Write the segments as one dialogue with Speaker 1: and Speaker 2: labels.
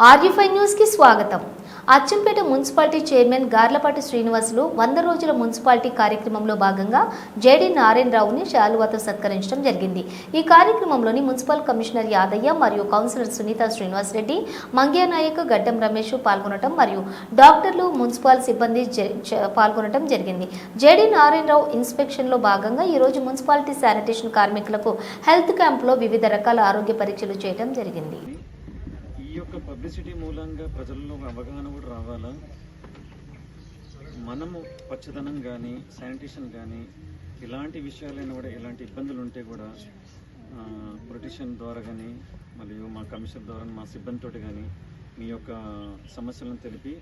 Speaker 1: ఆర్యూఫై న్యూస్కి స్వాగతం. Achampet municipality chairman Garlapati Srinivasulu వంద రోజుల మున్సిపాలిటీ కార్యక్రమంలో భాగంగా జేడీ నారాయణరావుని శాలువాతో సత్కరించడం జరిగింది. ఈ కార్యక్రమంలోని మున్సిపల్ కమిషనర్ యాదయ్య మరియు కౌన్సిలర్ సునీత శ్రీనివాస్ రెడ్డి నాయక్ గడ్డం రమేష్ పాల్గొనడం మరియు డాక్టర్లు మున్సిపల్ సిబ్బంది జ- పాల్గొనడం జరిగింది. జేడీ నారాయణరావు ఇన్స్పెక్షన్లో భాగంగా ఈరోజు మున్సిపాలిటీ శానిటేషన్ కార్మికులకు హెల్త్ క్యాంప్లో వివిధ రకాల ఆరోగ్య పరీక్షలు చేయడం జరిగింది.
Speaker 2: యొక్క పబ్లిసిటీ మూలంగా ప్రజల్లో ఒక అవగాహన కూడా రావాలా? మనము పచ్చదనం కానీ శానిటేషన్ కానీ ఇలాంటి విషయాలైనా కూడా ఇలాంటి ఇబ్బందులు ఉంటే కూడా పొలిటీషియన్ ద్వారా కానీ మరియు మా కమిషనర్ ద్వారా మా సిబ్బందితో కానీ మీ యొక్క సమస్యలను తెలిపి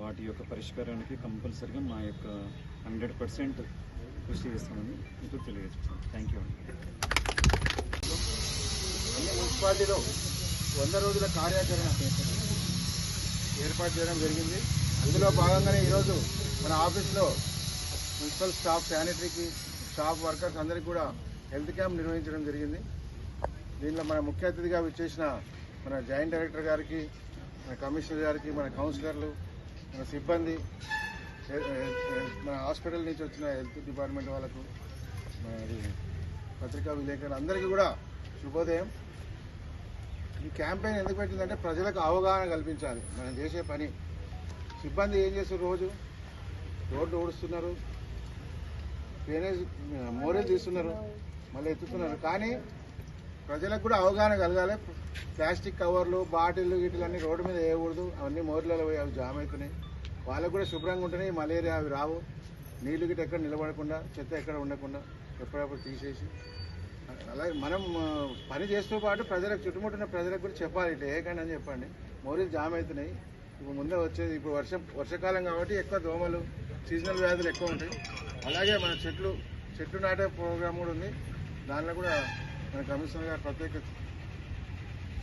Speaker 2: వాటి యొక్క పరిష్కారానికి కంపల్సరిగా మా యొక్క హండ్రెడ్ పర్సెంట్ కృషి చేస్తామని మీకు తెలియజేస్తాను థ్యాంక్ యూ
Speaker 3: అండి. మున్సిపాలిటీలో వంద రోజుల కార్యాచరణ ఏర్పాటు చేయడం జరిగింది. అందులో భాగంగానే ఈరోజు మన ఆఫీస్లో మున్సిపల్ స్టాఫ్ శానిటరీకి స్టాఫ్ వర్కర్స్ అందరికీ కూడా హెల్త్ క్యాంప్ నిర్వహించడం జరిగింది. దీనిలో మన ముఖ్య అతిథిగా విచ్చేసిన మన జాయింట్ డైరెక్టర్ గారికి మన కమిషనర్ గారికి మన కౌన్సిలర్లు మన సిబ్బంది మన హాస్పిటల్ నుంచి వచ్చిన హెల్త్ డిపార్ట్మెంట్ వాళ్ళకు మరి పత్రికా విలేకరులు అందరికీ కూడా శుభోదయం. ఈ క్యాంపెయిన్ ఎందుకు పెట్టిందంటే ప్రజలకు అవగాహన కల్పించాలి. మనం చేసే పని. సిబ్బంది ఏం చేస్తారు రోజు? రోడ్లు ఊడుస్తున్నారు. డ్రైనేజ్ మోరేజ్ తీస్తున్నారు. మళ్ళీ ఎత్తుతున్నారు. కానీ ప్రజలకు కూడా అవగాహన కలగాలి. ప్లాస్టిక్ కవర్లు బాటిల్లు వీటిలు రోడ్డు మీద వేయకూడదు. అవన్నీ మోర్లలో పోయి అవి జామ్ అవుతున్నాయి. వాళ్ళకు కూడా శుభ్రంగా ఉంటున్నాయి మలేరియా అవి రావు. నీళ్ళు గిట్ట ఎక్కడ నిలబడకుండా చెత్త ఎక్కడ ఉండకుండా ఎప్పుడప్పుడు తీసేసి అలాగే మనం పని చేస్తూ పాటు ప్రజలకు చుట్టుముట్టిన ప్రజలకు కూడా చెప్పాలి. ఇట్లా ఏకండి అని చెప్పండి. మోరీలు జామ్ అవుతున్నాయి. ఇప్పుడు ముందే వచ్చేది ఇప్పుడు వర్షం వర్షాకాలం కాబట్టి ఎక్కువ దోమలు సీజనల్ వ్యాధులు ఎక్కువ ఉంటాయి. అలాగే మన చెట్లు చెట్లు నాటే ప్రోగ్రామ్ కూడా ఉంది. దానిలో కూడా మన కమిషనర్ గారు ప్రత్యేక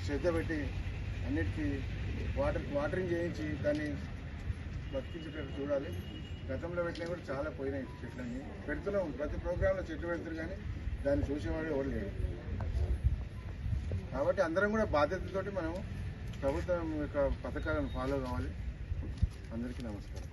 Speaker 3: శ్రద్ధ పెట్టి అన్నిటికీ వాటర్ వాటరింగ్ చేయించి దాన్ని బతికించేటట్టు చూడాలి. గతంలో పెట్టినా కూడా చాలా పోయినాయి చెట్లన్నీ. పెడుతున్నాం ప్రతి ప్రోగ్రాంలో చెట్లు పెడుతున్నారు కానీ దాన్ని చూసేవాడు ఎవరు లేడు. కాబట్టి అందరం కూడా బాధ్యతతోటి మనం ప్రభుత్వం యొక్క పథకాలను ఫాలో కావాలి. అందరికీ నమస్కారం.